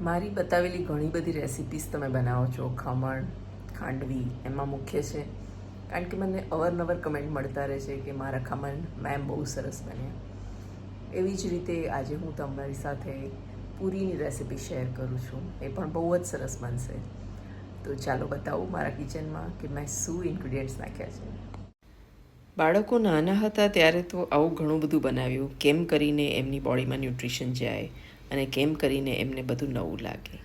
મારી બતાવેલી ઘણી બધી રેસિપીસ તમે બનાવો છો, ખમણ, ખાંડવી, એમાં મુખ્ય છે. કારણ કે મને અવારનવાર કમેન્ટ મળતા રહે છે કે મારા ખમણ મેમ બહુ સરસ બન્યા. એવી જ રીતે આજે હું તમારી સાથે પૂરીની રેસિપી શેર કરું છું. એ પણ બહુ જ સરસ બનશે. તો ચાલો બતાવું મારા કિચનમાં કે મેં શું ઇન્ગ્રીડિયન્ટ્સ નાખ્યા છે. બાળકો નાના હતા ત્યારે તો આવું ઘણું બધું બનાવ્યું. કેમ કરીને એમની બોડીમાં ન્યુટ્રિશન જાય? અને કેમ કરીને એમને બધું નવું લાગે.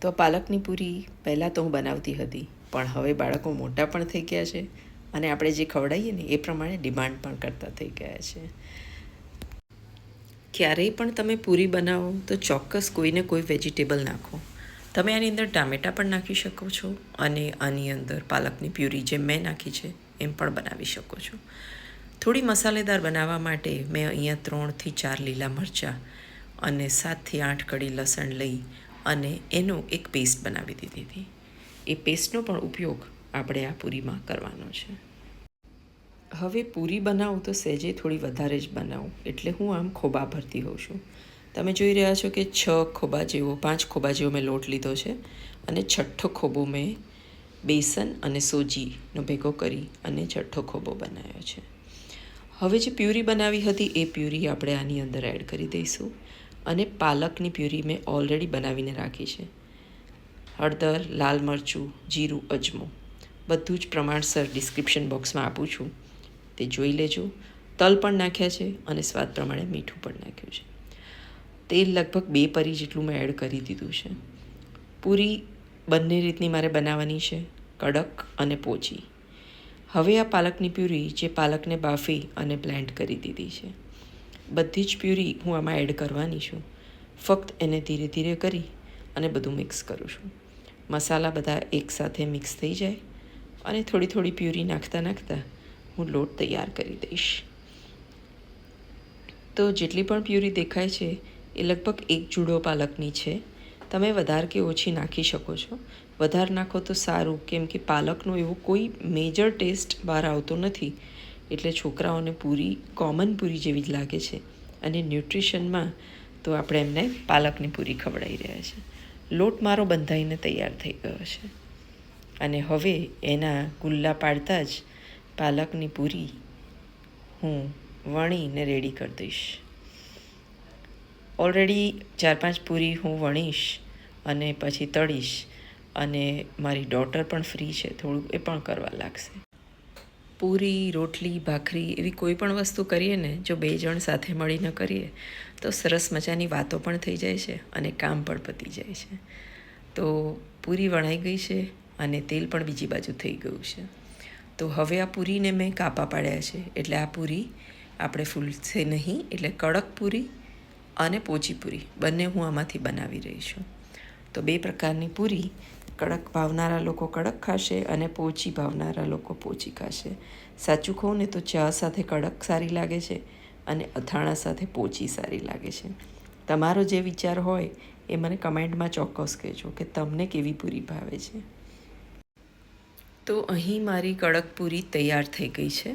તો પાલકની પૂરી પહેલાં તો હું બનાવતી હતી, પણ હવે બાળકો મોટા પણ થઈ ગયા છે અને આપણે જે ખવડાવીએ ને એ પ્રમાણે ડિમાન્ડ પણ કરતા થઈ ગયા છે. ક્યારેય પણ તમે પૂરી બનાવો તો ચોક્કસ કોઈને કોઈ વેજીટેબલ નાખો. તમે આની અંદર ટામેટાં પણ નાખી શકો છો અને આની અંદર પાલકની પ્યુરી જે મેં નાખી છે એમ પણ બનાવી શકો છો. થોડી મસાલેદાર બનાવવા માટે મેં અહીંયા ત્રણથી ચાર લીલા મરચાં અને સાતથી આઠ કડી લસણ લઈ અને એનો એક પેસ્ટ બનાવી દીધી હતી. એ પેસ્ટનો પણ ઉપયોગ આપણે આ પૂરીમાં કરવાનો છે. હવે પૂરી બનાવું તો સહેજે થોડી વધારે જ બનાવું, એટલે હું આમ ખોબા ભરતી હોઉં છું. તમે જોઈ રહ્યા છો કે છ ખોબા જેવો, પાંચ ખોબા જેવો મેં લોટ લીધો છે અને છઠ્ઠો ખોબો મેં બેસન અને સોજીનો ભેગો કરી અને છઠ્ઠો ખોબો બનાવ્યો છે. હવે જે પ્યુરી બનાવી હતી એ પ્યુરી આપણે આની અંદર એડ કરી દઈશું. અને પાલકની પ્યુરી મેં ઓલરેડી બનાવીને રાખી છે. હળદર, લાલ મરચું, જીરું, અજમો. બધું જ પ્રમાણસર ડિસ્ક્રિપ્શન બોક્સમાં આપું છું. તે જોઈ લેજો. તલ પણ નાખ્યા છે અને સ્વાદ પ્રમાણે મીઠું પણ નાખ્યું છે. તેલ લગભગ બે પરી જેટલું મેં એડ કરી દીધું છે. પૂરી બંને રીતની મારે બનાવવાની છે, કડક અને પોચી. હવે આ પાલકની પ્યુરી જે પાલકને બાફી અને બ્લેન્ડ કરી દીધી છે. બધી જ પ્યુરી હું આમાં એડ કરવાની છું. ફક્ત એને ધીરે ધીરે કરી અને બધું મિક્સ કરું છું. મસાલા બધા એકસાથે મિક્સ થઈ જાય અને થોડી થોડી પ્યુરી નાખતા નાખતા હું લોટ તૈયાર કરી દઈશ. તો જેટલી પણ પ્યુરી દેખાય છે એ લગભગ એક જુડો પાલકની છે. તમે વધારે કે ઓછી નાખી શકો છો. વધારે નાખો તો સારું, કેમ કે પાલકનો એવો કોઈ મેજર ટેસ્ટ બહાર આવતો નથી. એટલે છોકરાઓને પૂરી કોમન પૂરી જેવી જ લાગે છે. અને ન્યુટ્રિશનમાં તો આપણે એમને પાલકની પૂરી ખવડાવી રહ્યા છે. લોટ મારો બંધાઈને તૈયાર થઈ ગયો છે. અને હવે એના ગુલ્લા પાડતા જ પાલકની પૂરી હું વણીને રેડી કરી દઈશ. ઓલરેડી ચાર પાંચ પૂરી હું વણીશ અને પછી તળીશ અને મારી ડોટર પણ ફ્રી છે થોડું એ પણ કરવા લાગશે. પૂરી, રોટલી, ભાખરી એવી કોઈ પણ વસ્તુ કરીએ ને, જો બે જણ સાથે મળીને કરીએ, તો સરસ મજાની વાતો પણ થઈ જાય છે અને કામ પણ પતી જાય છે. તો પૂરી વણાઈ ગઈ છે અને તેલ પણ બીજી બાજુ થઈ ગયું છે. તો હવે આ પૂરીને મેં કાપા પાડ્યા છે. એટલે આ પૂરી આપણે ફૂલશે નહીં, એટલે કડક પૂરી અને પોચી પૂરી. બંને હું આમાંથી બનાવી રહી છું. તો બે પ્રકારની પૂરી કડક ભાવનારા લોકો કડક ખાશે અને પોચી ભાવનારા લોકો પોચી ખાશે. સાચું કહું ને તો ચા સાથે કડક સારી લાગે છે અને અથાણા સાથે પોચી સારી લાગે છે. તમારો જે વિચાર હોય એ મને કમેન્ટમાં ચોક્કસ કહેજો કે તમને કેવી પૂરી ભાવે છે. તો અહીં મારી કડક પૂરી તૈયાર થઈ ગઈ છે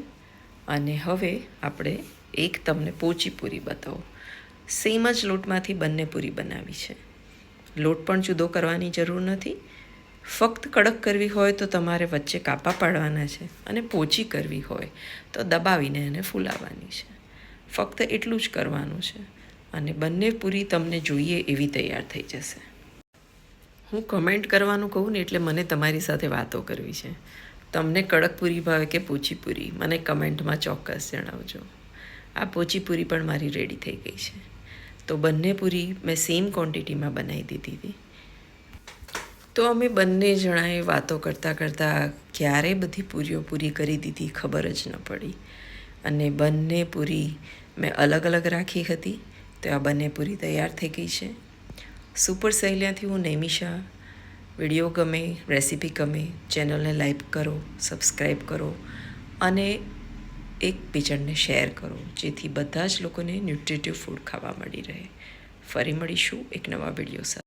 અને હવે આપણે એક તમને પોચી પૂરી બતાવો. સેમ જ લોટમાંથી બંને પૂરી બનાવી છે. લોટ પણ જુદો કરવાની જરૂર નથી ફક્ત કડક કરવી હોય તો તમારે વચ્ચે કાપા પાડવાના છે અને પોચી કરવી હોય તો દબાવીને એને ફૂલાવવાની છે. ફક્ત એટલું જ કરવાનું છે અને બંને પૂરી તમને જોઈએ એવી તૈયાર થઈ જશે. હું કમેન્ટ કરવાનું કહું ને એટલે મને તમારી સાથે વાતો કરવી છે. તમને કડક પૂરી ભાવે કે પોચી પૂરી? મને કમેન્ટમાં ચોક્કસ જણાવજો. આ પોચી પૂરી પણ મારી રેડી થઈ ગઈ છે. તો બંને પૂરી મેં સેમ ક્વોન્ટિટીમાં બનાવી દીધી હતી. તો અમે બંને જણાએ વાતો કરતાં કરતાં ક્યારે બધી પૂરીઓ પૂરી કરી દીધી ખબર જ ન પડી. અને બંને પૂરી મેં અલગ અલગ રાખી હતી. તો આ બંને પૂરી તૈયાર થઈ ગઈ છે. સુપર સહેલિયાથી હું નૈમિષા. વીડિયો ગમે, રેસીપી ગમે, ચેનલને લાઈક કરો, સબસ્ક્રાઈબ કરો અને એકબીજાને શેર કરો, જેથી બધા જ લોકોને ન્યુટ્રિટિવ ફૂડ ખાવા મળી રહે. ફરી મળીશું એક નવા વીડિયો સાથે.